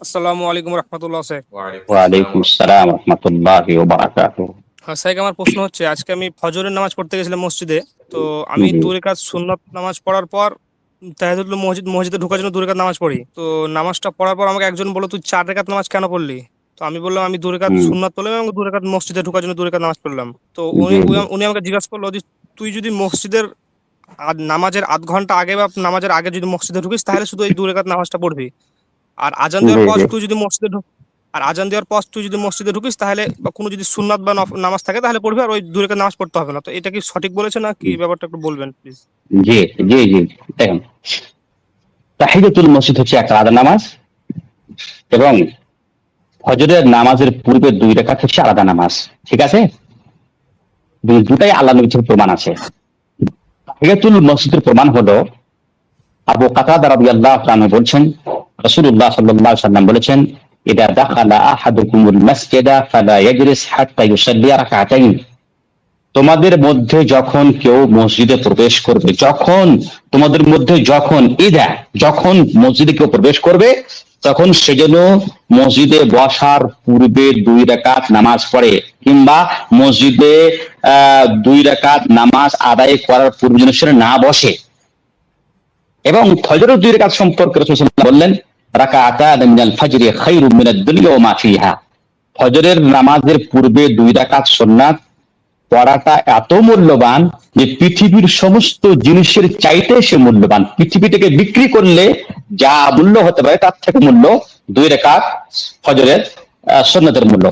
আসসালামু আলাইকুম রহমতুল্লাহ স্যার ওয়ালাইকুম আসসালাম রহমতুল্লাহি ওয়া বারাকাতুহু হ্যাঁ স্যার আমার প্রশ্ন হচ্ছে আজকে আমি ফজরের নামাজ পড়তে গেছিলাম মসজিদে তো আমি হুম। দু সুন্নত নামাজ পড়ার পর তাহিদুল মসজিদ মসজিদে ঢোকার জন্য দুরেকাত নামাজ পড়ি তো নামাজটা পড়ার পর আমাকে একজন বলল তুই চার রেখাত নামাজ কেন পড়লি তো আমি বললাম আমি দু রেখাত হুম। সুন্নত পড়লাম এবং দু রেখাত মসজিদে ঢোকার জন্য দু রেখাত নামাজ পড়লাম তো উনি। উনি- আমাকে জিজ্ঞাসা করল যে তুই যদি মসজিদের নামাজের আধ ঘণ্টা আগে বা নামাজের আগে যদি মসজিদে ঢুকিস তাহলে শুধু এই দু রেখাত নামাজটা পড়বি আর আজান দেওয়ার পর তুই যদি মসজিদে ঢুক আর আজান দেওয়ার পর তুই যদি মসজিদে ঢুকিস তাহলে বা কোনো যদি সুন্নাত বা নামাজ থাকে তাহলে পড়বি আর ওই দু রেখাত নামাজ পড়তে হবে না। তো এটা কি সঠিক বলেছে না কি ব্যাপারটা একটু বলবেন প্লিজ জি জি জি। দেখুন তাহিয়াতুল মসজিদ হচ্ছে একটা আলাদা নামাজ এবং ফজরের নামাজের পূর্বে দুই রেখাত হচ্ছে আলাদা নামাজ ঠিক আছে? দুটাই আল্লাহ নবী থেকে প্রমাণ আছে। তাহিয়াতুল মসজিদের প্রমাণ হলো আবু কাতাদা রাদিয়াল্লাহু তাআলা বলছেন সাল্লাম বলেছেন আহাদুকুমুল ফালা হাত্তা তোমাদের মধ্যে যখন কেউ মসজিদে প্রবেশ করবে, যখন তোমাদের মধ্যে যখন ইদা, যখন মসজিদে কেউ প্রবেশ করবে, তখন সে যেন মসজিদে বসার পূর্বে দুই রাকাত নামাজ পড়ে, কিংবা মসজিদে দুই রাকাত নামাজ আদায় করার পূর্বে যেন না বসে। এবং ফজরের দুই রাকাত সম্পর্কে বললেন রাকাআতান মিনাল ফজরি খায়রুম মিনাদ দুনিয়া ওয়া মা ফিহা। ফজরের নামাজের পূর্বে দুই রাকাত সুন্নাত। পড়াটা এত মূল্যবান যে পৃথিবীর সমস্ত জিনিসের চাইতে সে মূল্যবান। পৃথিবীটাকে বিক্রি করলে যা মূল্য হতে পারে তার থেকে মূল্য দুই রেখাত ফজরের আহ, সুন্নতের মূল্য।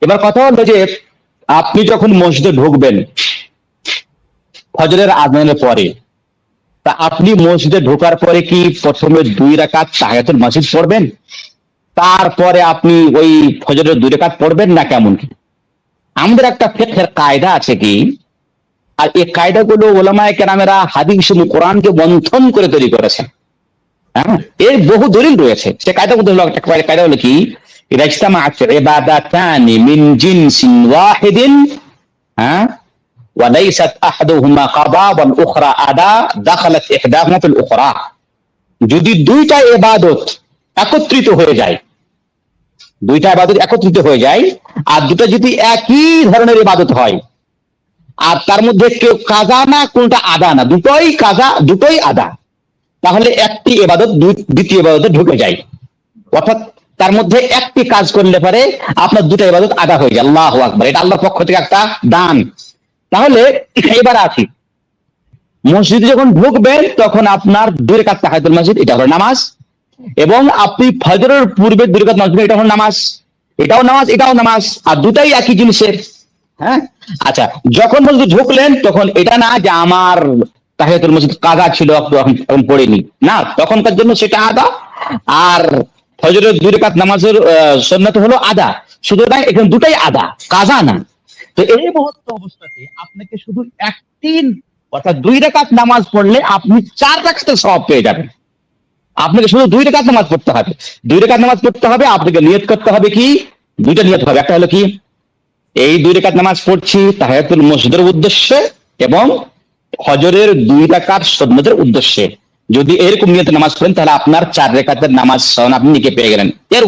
এবার কথা হলো যে আপনি যখন মসজিদে ঢুকবেন ফজরের আজানের পরে তা আপনি মসজিদে ঢোকার পরে কি প্রথমে দুই রাকাত তাহিয়াতুল মসজিদ পড়বেন? তারপরে আপনি ওই ফজরের দুই রাকাত পড়বেন না কেমন কি? আমাদের একটা ফেকের কায়দা আছে কি? আর এই কায়দাগুলো ওলামায় কেনামেরা হাদিস কোরআনকে বন্ধন করে তৈরি করেছেন। হ্যাঁ? এর বহু দলিল রয়েছে। সে কায়দা হলো, একটা কায়দা হলো কি? রাজতামা আছে ইবাদাতানি মিন জিনসিন ওয়াহিদিন। হ্যাঁ? وليست أحدهما قضاء والأخرى أداء دخلت إحداهما في الأخرى যদি দুইটা এবাদত একত্রিত হয়ে যায় দুইটা ইবাদত একত্রিত হয়ে যায় আর দুটো যদি একই ধরনের ইবাদত হয় আর তার মধ্যে কেউ কাজা না কোনটা আদা না দুটোই কাজা দুটোই আদা তাহলে একটি এবাদত দুই- দ্বিতীয় এবাদতে ঢুকে যায় অর্থাৎ তার মধ্যে একটি কাজ করলে পরে আপনার দুটো ইবাদত আদা হয়ে যায় আল্লাহ আকবার এটা আল্লাহর পক্ষ থেকে একটা দান তাহলে এবার আসি। মসজিদে যখন ঢুকবেন তখন আপনার দুই রেখাত তাহাজুল মসজিদ এটা হলো নামাজ। এবং আপনি ফজরের পূর্বে দুই পড়বেন, এটা হলো নামাজ। এটাও নামাজ এটাও নামাজ। আর দুটাই একই জিনিসের হ্যাঁ? আচ্ছা যখন মসজিদ ঢুকলেন তখন এটা না যে আমার তাহিয়াতুল মসজিদ কাদা ছিল এখন পড়িনি। না তখনকার জন্য সেটা আদা। আর ফজরের দুই রেখাত নামাজের আহ, সুন্নাত হলো আদা। সুতরাং এখানে দুটাই আদা কাজা না। তো এই মুহূর্ত অবস্থাতে আপনাকে শুধু একটি অর্থাৎ দুই রেখাত নামাজ পড়লে আপনি চার রাখাতের সব পেয়ে যাবেন। আপনাকে শুধু দুই রেখাত নামাজ পড়তে হবে। দুই রেখাত নামাজ পড়তে হবে, আপনাকে নিয়ত করতে হবে কি? দুইটা নিয়ত হবে। একটা হলো কি? এই দুই রেখাত নামাজ পড়ছি তাহায়াতুল মসজিদের উদ্দেশ্যে এবং হজরের দুই রাকাত সুন্নতের উদ্দেশ্যে। যদি এরকম নিয়তে নামাজ পড়েন, তাহলে আপনার চার রেখাতের নামাজ আপনি নিকে পেয়ে গেলেন। এর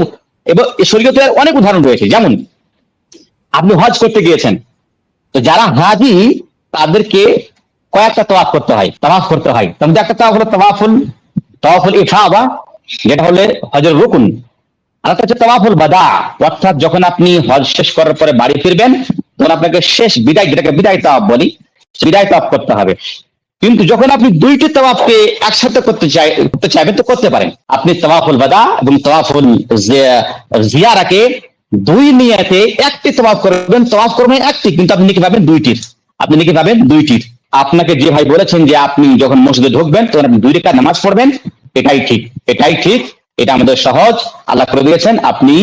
এবং শরীয়তে অনেক উদাহরণ রয়েছে। যেমন আপনি হজ করতে গিয়েছেন। তো যারা হাজি, তাদেরকে কয়েকটা তওয়াফ করতে হয় তওয়াফ করতে হয়। তার মধ্যে একটা তওয়াফ হলো তওয়াফুল তওয়াফুল ইফাদা, যেটা হলে হজের রুকুন। আর একটা হচ্ছে তওয়াফুল বাদা, অর্থাৎ যখন আপনি হজ শেষ করার পরে বাড়ি ফিরবেন, তখন আপনাকে শেষ বিদায়, যেটাকে বিদায় তওয়াফ বলি, বিদায় তওয়াফ করতে হবে। কিন্তু যখন আপনি দুইটি তওয়াফকে একসাথে করতে চাই, করতে চাইবেন, তো করতে পারেন। আপনি তওয়াফুল বাদা এবং তওয়াফুল জিয়া- জিয়ারাকে দুই নিয়াতে একটি তওয়াফ করবেন তওয়াফ করবেন একটি, কিন্তু আপনি নাকি পাবেন দুইটির আপনি নাকি পাবেন দুইটির আপনাকে যে ভাই বলেছেন যে আপনি যখন মসজিদে ঢুকবেন, তখন আপনি দুই রেখা নামাজ পড়বেন, এটাই ঠিক এটাই ঠিক, এটা আমাদের সহজ। আল্লাহ করে দিয়েছেন, আপনি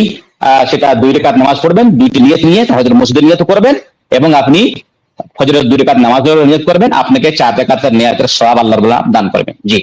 সেটা দুই রেখাত নামাজ পড়বেন, দুইটি নিয়ত নিয়ে হয়তো মসজিদের নিয়ত করবেন, এবং আপনি ফজরের দুই রেখাত নামাজের নিয়ত করবেন, আপনাকে চার রেখাতের নিয়তের সওয়াব আল্লাহ দান করবেন। জি।